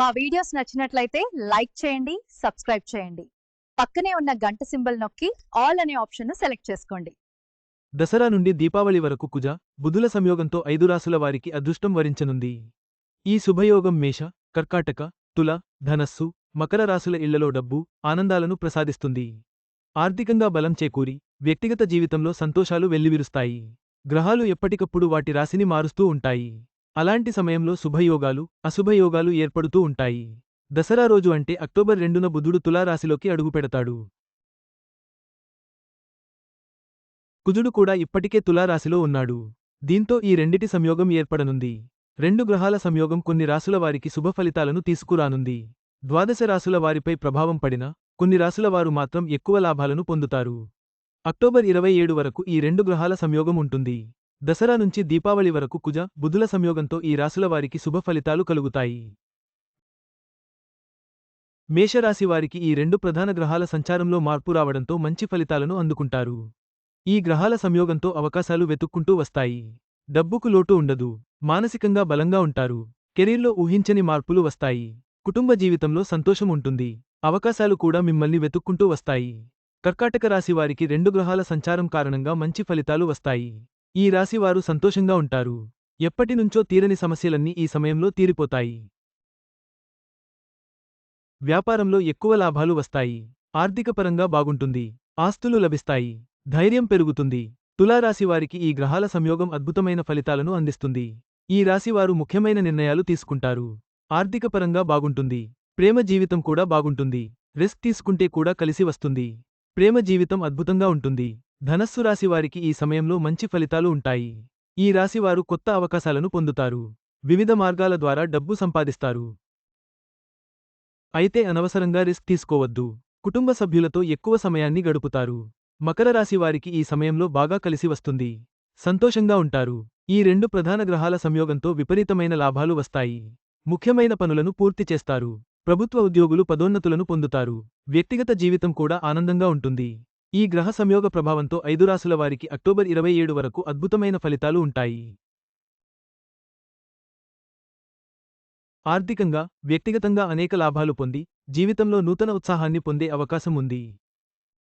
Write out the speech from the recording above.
మా వీడియోస్ నచ్చినట్లయితే లైక్ చేయండి సబ్స్క్రైబ్ చేయండి. పక్కనే ఉన్న గంట సింబల్ నొక్కి ఆల్ అనే ఆప్షన్ను సెలెక్ట్ చేసుకోండి. దసరా నుండి దీపావళి వరకు కుజ బుధుల సంయోగంతో ఐదు రాసుల వారికి అదృష్టం వరించనుంది. ఈ శుభయోగం మేష కర్కాటక తుల ధనస్సు మకర రాసుల ఇళ్ళలో డబ్బు ఆనందాలను ప్రసాదిస్తుంది. ఆర్థికంగా బలం చేకూరి వ్యక్తిగత జీవితంలో సంతోషాలు వెల్లివిరుస్తాయి. గ్రహాలు ఎప్పటికప్పుడు వాటి రాశిని మారుస్తూ ఉంటాయి. అలాంటి సమయంలో శుభయోగాలు అశుభయోగాలు ఏర్పడుతూ ఉంటాయి. దసరా రోజు అంటే అక్టోబర్ రెండున బుధుడు తులారాశిలోకి అడుగుపెడతాడు కుజుడు కూడా ఇప్పటికే తులారాశిలో ఉన్నాడు. దీంతో ఈ రెండిటి సంయోగం ఏర్పడనుంది. రెండు గ్రహాల సంయోగం కొన్ని రాసుల వారికి శుభ ఫలితాలను తీసుకురానుంది. ద్వాదశ రాసుల వారిపై ప్రభావం పడినా కొన్ని రాసుల వారు మాత్రం ఎక్కువ లాభాలను పొందుతారు. అక్టోబర్ ఇరవై ఏడు వరకు ఈ రెండు గ్రహాల సంయోగం ఉంటుంది. దసరా నుంచి దీపావళి వరకు కుజ బుధుల సంయోగంతో ఈ రాశులవారికి శుభ ఫలితాలు కలుగుతాయి. మేషరాశి వారికి ఈ రెండు ప్రధాన గ్రహాల సంచారంలో మార్పు రావడంతో మంచి ఫలితాలను అందుకుంటారు. ఈ గ్రహాల సంయోగంతో అవకాశాలు వెతుక్కుంటూ వస్తాయి. డబ్బుకు లోటు ఉండదు మానసికంగా బలంగా ఉంటారు కెరీర్లో ఊహించని మార్పులు వస్తాయి కుటుంబ జీవితంలో సంతోషం ఉంటుంది అవకాశాలు కూడా మిమ్మల్ని వెతుక్కుంటూ వస్తాయి. కర్కాటక రాశి వారికి రెండు గ్రహాల సంచారం కారణంగా మంచి ఫలితాలు వస్తాయి. ఈ రాశివారు సంతోషంగా ఉంటారు. ఎప్పటినుంచో తీరని సమస్యలన్నీ ఈ సమయంలో తీరిపోతాయి. వ్యాపారంలో ఎక్కువ లాభాలు వస్తాయి. ఆర్థికపరంగా బాగుంటుంది. ఆస్తులు లభిస్తాయి. ధైర్యం పెరుగుతుంది. తులారాశివారికి ఈ గ్రహాల సంయోగం అద్భుతమైన ఫలితాలను అందిస్తుంది. ఈ రాశివారు ముఖ్యమైన నిర్ణయాలు తీసుకుంటారు. ఆర్థికపరంగా బాగుంటుంది. ప్రేమ జీవితం కూడా బాగుంటుంది. రిస్క్ తీసుకుంటే కూడా కలిసి వస్తుంది. ప్రేమ జీవితం అద్భుతంగా ఉంటుంది. ధనస్సు రాశివారికి ఈ సమయంలో మంచి ఫలితాలు ఉంటాయి. ఈ రాశివారు కొత్త అవకాశాలను పొందుతారు. వివిధ మార్గాల ద్వారా డబ్బు సంపాదిస్తారు. అయితే అనవసరంగా రిస్క్ తీసుకోవద్దు. కుటుంబ సభ్యులతో ఎక్కువ సమయాన్ని గడుపుతారు. మకర రాశి వారికి ఈ సమయంలో బాగా కలిసి వస్తుంది. సంతోషంగా ఉంటారు. ఈ రెండు ప్రధాన గ్రహాల సంయోగంతో విపరీతమైన లాభాలు వస్తాయి. ముఖ్యమైన పనులను పూర్తి చేస్తారు. ప్రభుత్వ ఉద్యోగులు పదోన్నతులను పొందుతారు. వ్యక్తిగత జీవితం కూడా ఆనందంగా ఉంటుంది. ఈ గ్రహ సంయోగ ప్రభావంతో ఐదు రాసుల వారికి అక్టోబర్ ఇరవై ఏడు వరకు అద్భుతమైన ఫలితాలు ఉంటాయి. ఆర్థికంగా వ్యక్తిగతంగా అనేక లాభాలు పొంది జీవితంలో నూతన ఉత్సాహాన్ని పొందే అవకాశం ఉంది.